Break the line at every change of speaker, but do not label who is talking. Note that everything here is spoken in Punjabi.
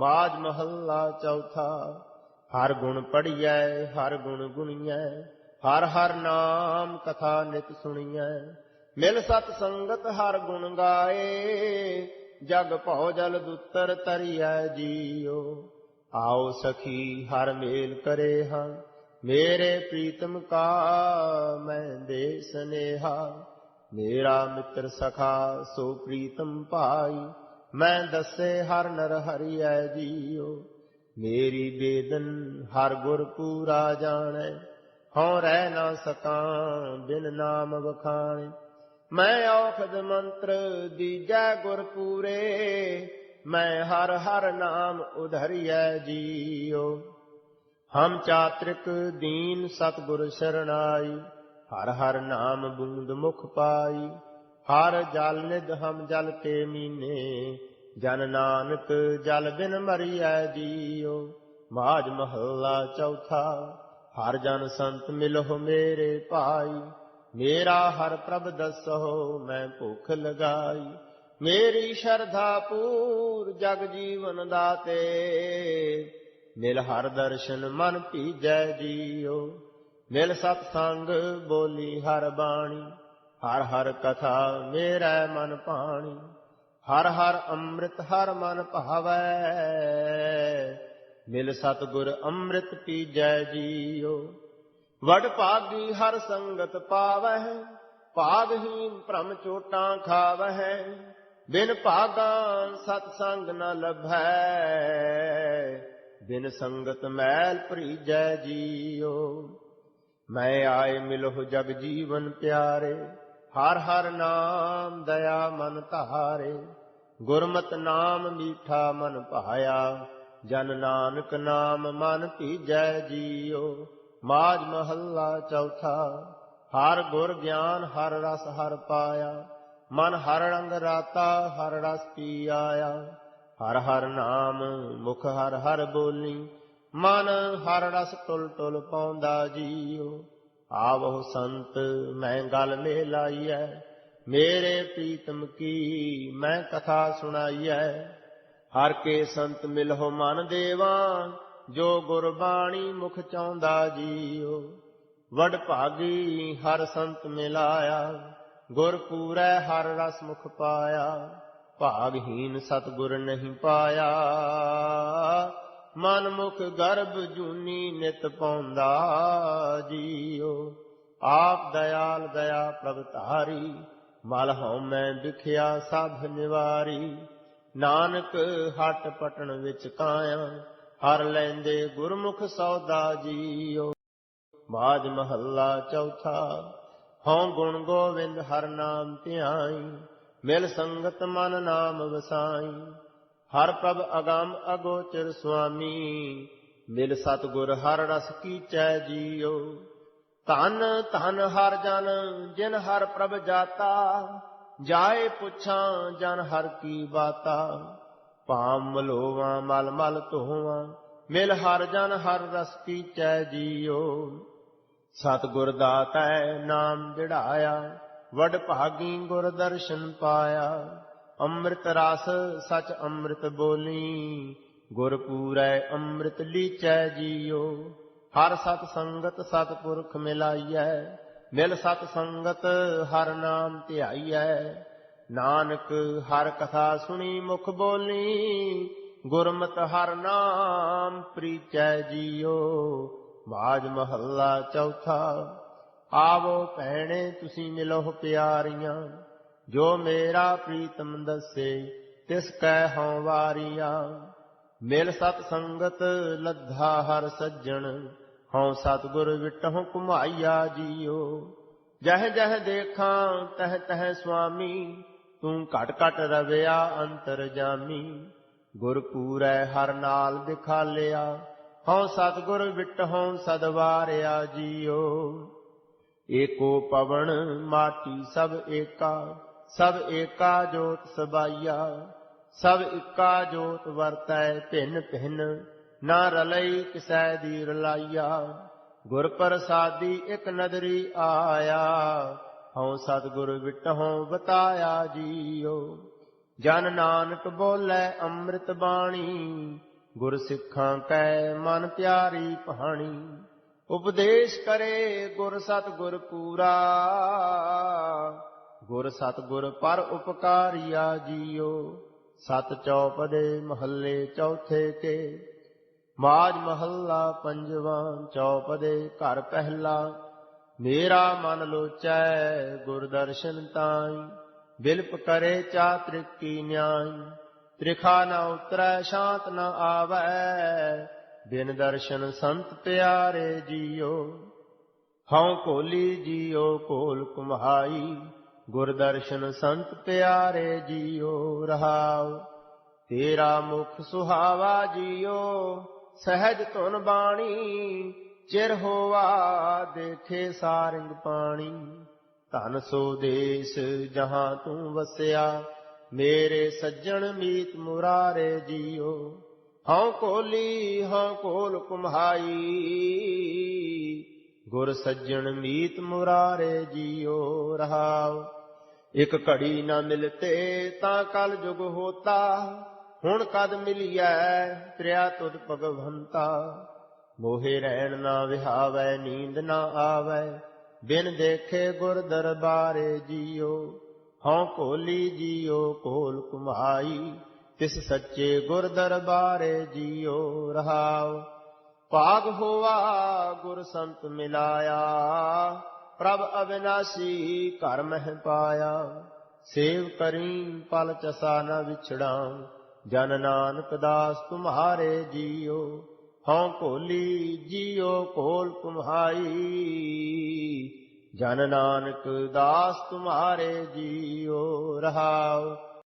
ਮਾਜ ਮਹੱਲਾ ਚੌਥਾ, ਹਰ ਗੁਣ ਪੜੀਐ ਹਰ ਗੁਣ ਗੁਣੀਐ, ਹਰ ਹਰ ਨਾਮ ਕਥਾ ਨਿਤ ਸੁਣੀਐ। ਮਿਲ ਸਤ ਸੰਗਤ ਹਰ ਗੁਣ ਗਾਏ, ਜਗ ਭਉ ਜਲ ਦੁੱਤਰ ਤਰੀਐ ਜੀਓ ਆਓ ਸਖੀ ਹਰ ਮੇਲ ਕਰੇ ਹਾਂ, ਮੇਰੇ ਪ੍ਰੀਤਮ ਕਾ ਮੈਂ ਦੇ ਸਨੇਹਾ। ਮੇਰਾ ਮਿੱਤਰ ਸਖਾ ਸੋ ਪ੍ਰੀਤਮ ਭਾਈ ਮੈਂ ਦੱਸੇ ਹਰ ਨਰ ਹਰਿਐ ਜੀਓ। ਮੇਰੀ ਬੇਦਨ ਹਰ ਗੁਰ ਪੂਰਾ ਜਾਣੈ। ਹਉ ਰਹਿ ਨਾ ਸਕਾਂ, ਬਿਨ ਨਾਮ ਵਖਾਣੇ। ਮੈਂ ਔਖਦ ਮੰਤਰ ਦੀਜੈ ਗੁਰ ਪੂਰੇ। ਮੈਂ ਹਰ ਹਰ ਨਾਮ ਉਧਰਿਐ ਜੀਓ। ਹਮ ਚਾਤ੍ਰਿਕ ਦੀਨ ਸਤਿਗੁਰ ਸਰਣਾਈ ਹਰ ਹਰ ਨਾਮ ਬੂੰਦ ਮੁਖ ਪਾਈ। ਹਰ ਜਲ ਨਿਧ ਹਮ ਜਲ ਤੇ ਮੀਨੇ, ਜਨ ਨਾਨਕ ਜਲ ਬਿਨ ਮਰੀਐ ਜੀਓ ਮਾਜ ਮਹੱਲਾ ਚੌਥਾ, ਹਰ ਜਨ ਸੰਤ ਮਿਲਹੁ ਮੇਰੇ ਭਾਈ। ਮੇਰਾ ਹਰ ਪ੍ਰਭ ਦਸਹੁ, ਮੈਂ ਭੁੱਖ ਲਗਾਈ। ਮੇਰੀ ਸ਼ਰਧਾ ਪੂਰ ਜਗ ਜੀਵਨ ਦਾਤੇ। ਮਿਲ ਹਰ ਦਰਸ਼ਨ ਮਨ ਭੀਜੈ ਜੀਓ ਮਿਲ ਸਤ ਸੰਗ ਬੋਲੀ ਹਰ ਬਾਣੀ। ਹਰ ਹਰ ਕਥਾ ਮੇਰਾ ਮਨ ਪਾਣੀ ਹਰ ਹਰ ਅੰਮ੍ਰਿਤ ਹਰ ਮਨ ਭਾਵੈ। ਮਿਲ ਸਤ ਗੁਰ ਅੰਮ੍ਰਿਤ ਪੀਜੈ ਜੀਓ ਵਡ ਭਾਗੀ ਹਰ ਸੰਗਤ ਪਾਵਹਿ ਭਾਗਹੀਨ ਭ੍ਰਮ ਚੋਟਾਂ ਖਾਵਹਿ, ਬਿਨ ਭਾਗਾ ਸਤ ਸੰਗ ਨ ਲਭੈ। ਬਿਨ ਸੰਗਤ ਮੈਲ ਭਰੀਜੈ ਜੀਓ ਮੈਂ ਆਏ ਮਿਲਹੁ ਜਗ ਜੀਵਨ ਪਿਆਰੇ। ਹਰ ਹਰ ਨਾਮ ਦਇਆ ਮਨ ਧਾਰੇ, ਗੁਰਮਤ ਨਾਮ ਮੀਠਾ ਮਨ ਭਾਇਆ, ਜਨ ਨਾਨਕ ਨਾਮ ਮਨ ਭੀਜੈ ਜੀਓ ਮਾਜ ਮਹੱਲਾ ਚੌਥਾ, ਹਰ ਗੁਰ ਗਿਆਨ ਹਰ ਰਸ ਹਰ ਪਾਇਆ, ਮਨ ਹਰ ਰੰਗ ਰਾਤਾ ਹਰ ਰਸ ਪੀ ਆਇਆ ਹਰ ਹਰ ਨਾਮ ਮੁਖ ਹਰ ਹਰ ਬੋਲੀ, ਮਨ ਹਰ ਰਸ ਤੁਲ ਤੁਲ ਪਾਉਂਦਾ ਜੀਓ ਆਵੋ ਸੰਤ, ਮੈਂ ਗਲ ਮੇ ਲਾਈਐ ਮੇਰੇ ਪ੍ਰੀਤਮ ਕੀ ਮੈਂ ਕਥਾ ਸੁਣਾਈਐ। ਹਰ ਕੇ ਸੰਤ ਮਿਲਹੁ ਮਨ ਦੇਵਾ, ਜੋ ਗੁਰਬਾਣੀ ਮੁਖ ਚਾਹੁੰਦਾ ਜੀਓ ਵਡ ਭਾਗੀ ਹਰ ਸੰਤ ਮਿਲਾਇਆ, ਗੁਰ ਪੂਰੈ ਹਰ ਰਸ ਮੁਖ ਪਾਇਆ। ਭਾਗਹੀਨ ਸਤਗੁਰ ਨਹੀਂ ਪਾਇਆ। ਮਨ ਮੁਖ ਗਰਭ ਜੂਨੀ ਨਿਤ ਪਾਉਂਦਾ ਜੀਓ ਆਪ ਦਇਆਲ ਦਇਆ ਪ੍ਰਭ ਧਾਰੀ, ਮਲ ਹਉ ਮੈਂ ਵਿਖਿਆ ਸਭ ਨਿਵਾਰੀ। ਨਾਨਕ ਹਟ ਪਟਣ ਵਿੱਚ ਕਾਇਆ, ਹਰ ਲੈਂਦੇ ਗੁਰਮੁਖ ਸੌਦਾ ਜੀਓ ਬਾਜ ਮਹੱਲਾ ਚੌਥਾ, ਹਉ ਗੁਣ ਗੋਵਿੰਦ ਹਰ ਨਾਮ ਧਿਆਈ, ਮਿਲ ਸੰਗਤ ਮਨ ਨਾਮ ਵਸਾਈ। ਹਰ ਪ੍ਰਭ ਅਗੰਮ ਅਗੋਚਰ ਸੁਆਮੀ, ਮਿਲ ਸਤਗੁਰ ਹਰ ਰਸ ਕੀਚੈ ਜੀਓ ਧਨ ਧਨ ਹਰ ਜਨ, ਜਿਨ ਹਰ ਪ੍ਰਭ ਜਾਤਾ, ਜਾਏ ਪੁੱਛਾਂ ਜਨ ਹਰ ਕੀ ਬਾਤਾ। ਪਾਮ ਮਲੋਵਾ, ਮਲ ਮਲ ਧੋਵਾਂ, ਮਿਲ ਹਰ ਜਨ ਹਰ ਰਸ ਕੀਚੈ ਜੀਓ ਸਤਗੁਰ ਦਾਤੈ ਨਾਮ ਜੜਾਇਆ, ਵਡ ਭਾਗੀ ਗੁਰ ਦਰਸ਼ਨ ਪਾਇਆ। ਅੰਮ੍ਰਿਤ ਰਸ ਸਚ ਅੰਮ੍ਰਿਤ ਬੋਲੀ, ਗੁਰ ਪੂਰੈ ਅੰਮ੍ਰਿਤ ਲੀਚੈ ਜੀਓ ਹਰ ਸਤ ਸੰਗਤ ਸਤ ਪੁਰਖ ਮਿਲਾਈਐ, ਮਿਲ ਸਤ ਸੰਗਤ ਹਰ ਨਾਮ ਧਿਆਈਐ। ਨਾਨਕ ਹਰ ਕਥਾ ਸੁਣੀ ਮੁਖ ਬੋਲੀ, ਗੁਰਮਤ ਹਰ ਨਾਮ ਪ੍ਰੀਚੈ ਜੀਓ ਬਾਜ ਮਹੱਲਾ ਚੌਥਾ, ਆਵੋ ਭੈਣੇ ਤੁਸੀਂ ਮਿਲੋ ਪਿਆਰੀਆਂ। ਜੋ ਮੇਰਾ ਪ੍ਰੀਤਮ ਦੱਸੇ, ਤਿਸ ਕੈ ਹਉ ਵਾਰੀਆਂ। ਮਿਲ ਸਤ ਸੰਗਤ ਲੱਧਾ ਹਰ ਸੱਜਣ, ਹਉ ਸਤਗੁਰ ਵਿਟਹੁ ਕੁਮਾਈਆ ਜੀਓ। ਜਹ ਜਹ ਦੇਖਾਂ, ਤਹ ਤਹ ਸੁਆਮੀ, ਤੂੰ ਘਟ ਘਟ ਰਵਿਆ ਅੰਤਰ ਜਾਮੀ। ਗੁਰ ਪੂਰੈ ਹਰ ਨਾਲ ਦਿਖਾਲਿਆ, ਹਉ ਸਤਗੁਰ ਵਿਟਹੁ ਸਦਵਾਰਿਆ ਜੀਓ। ਏਕੋ ਪਵਨ ਮਾਟੀ ਸਭ ਏਕਾ ਸਭ ਏਕਾ ਜੋਤ ਸਬਾਈਆ, ਸਭ ਇੱਕਾ ਜੋਤ ਵਰਤੈ ਭਿੰਨ ਭਿੰਨ, ਨਾ ਰਲਈ ਕਿਸੈ ਦੀ ਰਲਾਈਆ। ਗੁਰ ਪ੍ਰਸਾਦੀ ਇਕ ਨਦਰੀ ਆਇਆ, ਹਉ ਸਤਿਗੁਰ ਵਿਟਹੁ ਬਤਾਇਆ ਜੀਓ ਜਨ ਨਾਨਕ ਬੋਲੇ ਅੰਮ੍ਰਿਤ ਬਾਣੀ, ਗੁਰ ਸਿੱਖਾਂ ਕੈ ਮਨ ਪਿਆਰੀ ਪਹਾਣੀ ਉਪਦੇਸ਼ ਕਰੇ ਗੁਰ ਸਤਗੁਰ ਪੂਰਾ ਗੁਰ ਸਤਗੁਰ ਪਰ ਉਪਕਾਰੀਆ ਜੀਓ। ਸਤ ਚੌਪਦੇ ਮਹੱਲੇ ਚੌਥੇ ਕੇ। ਮਾਜ ਮਹੱਲਾ ਪੰਜਵਾਂ ਚੌਪਦੇ ਘਰ ਪਹਿਲਾ। ਮੇਰਾ ਮਨ ਲੋਚੈ ਗੁਰ ਦਰਸ਼ਨ ਤਾਈ। ਬਿਲਪ ਕਰੇ ਚਾ ਤ੍ਰਿਕੀ ਨਿਆਈ। ਤ੍ਰਿਖਾ ਨਾ ਉਤਰੈ, ਸ਼ਾਂਤ ਨਾ ਆਵੈ। ਬਿਨ ਦਰਸ਼ਨ ਸੰਤ ਪਿਆਰੇ ਜੀਓ। ਹਉ ਕੋਲੀ ਜੀਓ ਕੋਲ ਕੁਮਹਾਈ ਗੁਰਦਰਸ਼ਨ ਸੰਤ ਪਿਆਰੇ ਜੀਓ, ਰਹਾਉ। ਤੇਰਾ ਮੁਖ ਸੁਹਾਵਾ ਜੀਓ, ਸਹਿਜ ਧੁਨ ਬਾਣੀ। ਚਿਰ ਹੋਵਾ ਦੇਖੇ ਸਾਰੰਗ ਪਾਣੀ। ਧਨ ਸੋ ਦੇਸ ਜਹਾਂ ਤੂੰ ਵਸਿਆ, ਮੇਰੇ ਸੱਜਣ ਮੀਤ ਮੁਰਾਰੇ ਜੀਓ। ਹਉ ਕੋਲੀ, ਹਉ ਕੋਲ ਕੁਮਹਾਈ। ਗੁਰ ਸੱਜਣ ਮੀਤ ਮੁਰਾਰੇ ਜੀਓ ਰਹਾਓ ਇਕ ਘੜੀ ਨਾ ਮਿਲਤੇ ਤਾਂ ਕਲ ਜੁਗ ਹੋਤਾ। ਹੁਣ ਕਦ ਮਿਲਿਐ ਤ੍ਰਿਆ ਤੁਧ ਭਗਵੰਤਾ। ਮੋਹਿ ਰਹਿਣ ਨਾ ਵਿਹਾਵੈ, ਨੀਂਦ ਨਾ ਆਵੈ। ਬਿਨ ਦੇਖੇ ਗੁਰ ਦਰਬਾਰੇ ਜੀਓ, ਹਉ ਕੋਲੀ ਜੀਓ, ਕੋਲ ਕੁਮਾਈ। ਤਿਸ ਸੱਚੇ ਗੁਰ ਦਰਬਾਰੇ ਜੀਓ, ਰਹਾਉ। ਭਾਗ ਹੋਆ ਗੁਰ ਸੰਤ ਮਿਲਾਇਆ। ਪ੍ਰਭ ਅਵਿਨਾਸ਼ੀ ਘਰ ਮਹਿ ਪਾਇਆ, ਸੇਵ ਕਰੀ ਪਲ ਚਸਾ ਨ ਵਿਛੜਾ ਜਨ ਨਾਨਕ ਦਾਸ ਤੁਮਹਾਰੇ ਜੀਓ, ਹਉ ਕੋਲੀ ਜੀਓ ਕੋਲ ਕੁਮਹਾਈ ਜਨ ਨਾਨਕ ਦਾਸ ਤੁਮਹਾਰੇ ਜੀਓ, ਰਹਾਉ